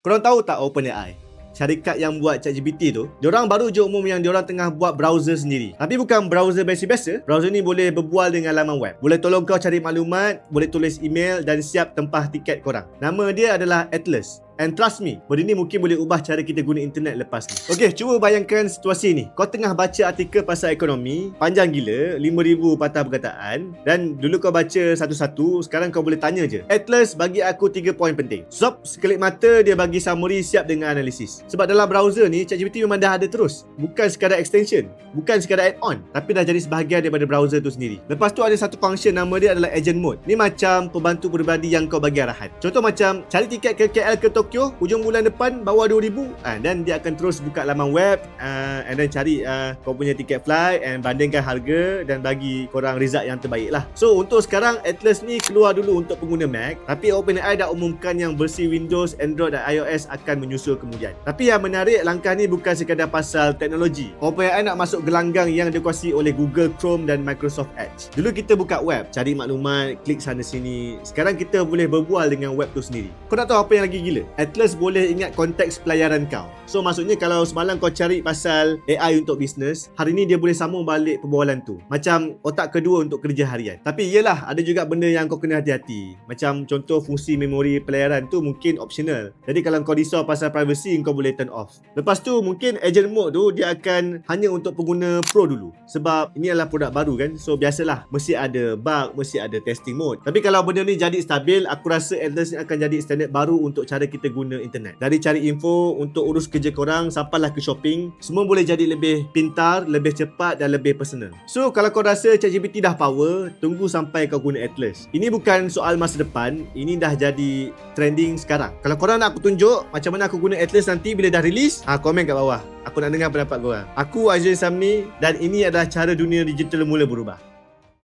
Korang tahu tak OpenAI? Syarikat yang buat ChatGPT tu, diorang baru je umum yang diorang tengah buat browser sendiri. Tapi bukan browser biasa-biasa. Browser ni boleh berbual dengan laman web. Boleh tolong kau cari maklumat, boleh tulis email dan siap tempah tiket korang. Nama dia adalah Atlas. And trust me, benda ni mungkin boleh ubah cara kita guna internet lepas ni. Okay, cuba bayangkan situasi ni. Kau tengah baca artikel pasal ekonomi, panjang gila, 5,000 patah perkataan. Dan dulu kau baca satu-satu, sekarang kau boleh tanya je. Atlas bagi aku 3 poin penting. Zop, sekelip mata dia bagi summary siap dengan analisis. Sebab dalam browser ni, ChatGPT memang dah ada terus. Bukan sekadar extension, bukan sekadar add-on, tapi dah jadi sebahagian daripada browser tu sendiri. Lepas tu ada satu function nama dia adalah agent mode. Ni macam pembantu peribadi yang kau bagi arahan. Contoh macam, cari tiket ke KL ke Tokyo Tokyo hujung bulan depan bawah 2000 uh, dan dia akan terus buka laman web uh, and then cari uh, kau punya tiket flight and bandingkan harga dan bagi korang result yang terbaik lah so untuk sekarang Atlas ni keluar dulu untuk pengguna Mac tapi OpenAI dah umumkan yang versi Windows, Android dan iOS akan menyusul kemudian. Tapi yang menarik langkah ni bukan sekadar pasal teknologi. OpenAI nak masuk gelanggang yang dikuasai oleh Google Chrome dan Microsoft Edge. Dulu kita buka web cari maklumat klik sana sini. Sekarang kita boleh berbual dengan web tu sendiri. Kau nak tahu apa yang lagi gila Atlas boleh ingat konteks pelayaran kau. So maksudnya kalau semalam kau cari pasal AI untuk bisnes, hari ni dia boleh sambung balik perbualan tu. Macam otak kedua untuk kerja harian. Tapi iyalah ada juga benda yang kau kena hati-hati. Macam contoh fungsi memori pelayaran tu mungkin optional. Jadi kalau kau risau pasal privacy kau boleh turn off. Lepas tu mungkin agent mode tu dia akan hanya untuk pengguna pro dulu. Sebab ini adalah produk baru kan. So biasalah mesti ada bug, mesti ada testing mode. Tapi kalau benda ni jadi stabil, aku rasa Atlas ni akan jadi standard baru untuk cara kita guna internet. Dari cari info untuk urus kerja korang sampailah ke shopping, semua boleh jadi lebih pintar, lebih cepat dan lebih personal. So kalau kau rasa ChatGPT dah power, tunggu sampai kau guna Atlas. Ini bukan soal masa depan, ini dah jadi trending sekarang. Kalau korang nak aku tunjuk macam mana aku guna Atlas nanti bila dah release, ha, komen kat bawah. Aku nak dengar pendapat korang. Aku Aizul Samni dan ini adalah cara dunia digital mula berubah.